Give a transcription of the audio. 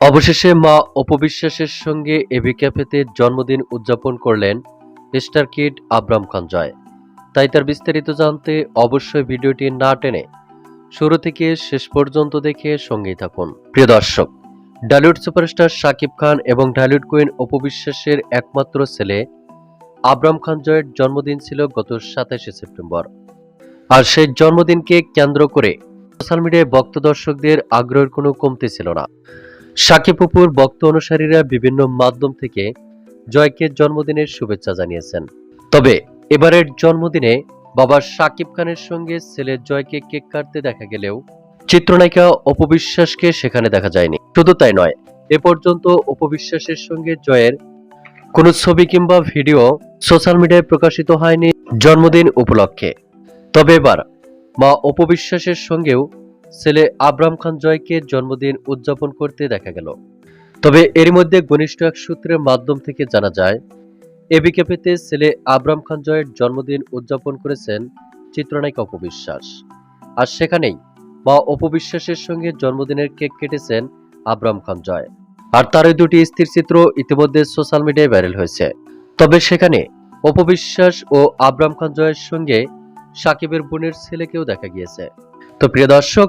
অবশেষে মা অপবিশ্বাসের সঙ্গে এবি ক্যাফেতে জন্মদিন উদযাপন করলেন স্টার কিড আব্রাম খান জয় তাই তার বিস্তারিত জানতে অবশ্যই ভিডিওটি না টেনে শুরু থেকে শেষ পর্যন্ত দেখে সঙ্গেই থাকুন। প্রিয় দর্শক, ডালিউড সুপারস্টার শাকিব খান এবং ডালিউড কুইন অপবিশ্বাসের একমাত্র ছেলে আব্রাম খান জয়ের জন্মদিন ছিল গত সাতাশে সেপ্টেম্বর। আর সেই জন্মদিনকে কেন্দ্র করে সোশ্যাল মিডিয়ায় ভক্ত দর্শকদের আগ্রহের কোনো কমতি ছিল না। সাকিব অপুর ভক্ত অনুসারীরা বিভিন্ন মাধ্যম থেকে জয়কে জন্মদিনের শুভেচ্ছা জানিয়েছেন। তবে এবারের জন্মদিনে বাবা সাকিব খানের সঙ্গে ছেলে জয়কে কেক কাটতে দেখা গেলেও চিত্রনায়িকা অপবিশ্বাসকে সেখানে দেখা যায়নি। শুধু তাই নয়, এ পর্যন্ত অপবিশ্বাসের সঙ্গে জয়ের কোনো ছবি কিংবা ভিডিও সোশ্যাল মিডিয়ায় প্রকাশিত হয়নি জন্মদিন উপলক্ষে। তবে এবার মা অপবিশ্বাসের সঙ্গেও ছেলে আবরাম খান জয়কে জন্মদিন উদযাপন করতে দেখা গেল। তবে এর মধ্যে ঘনিষ্ঠ এক সূত্রের মাধ্যম থেকে জানা যায় এবি ক্যাফেতে ছেলে আবরাম খান জয়ের জন্মদিন উদযাপন করেছেন চিত্রনায়িকা অপবিশ্বাস। আর সেখানেই মা অপবিশ্বাসের সঙ্গে জন্মদিনের কেক কেটেছেন আবরাম খান জয়। আর তারই দুটি স্থির চিত্র ইতিমধ্যে সোশ্যাল মিডিয়ায় ভাইরাল হয়েছে। তবে সেখানে অপবিশ্বাস ও আবরাম খান জয়ের সঙ্গে সাকিবের বোনের ছেলেকেও দেখা গিয়েছে। তো প্রিয় দর্শক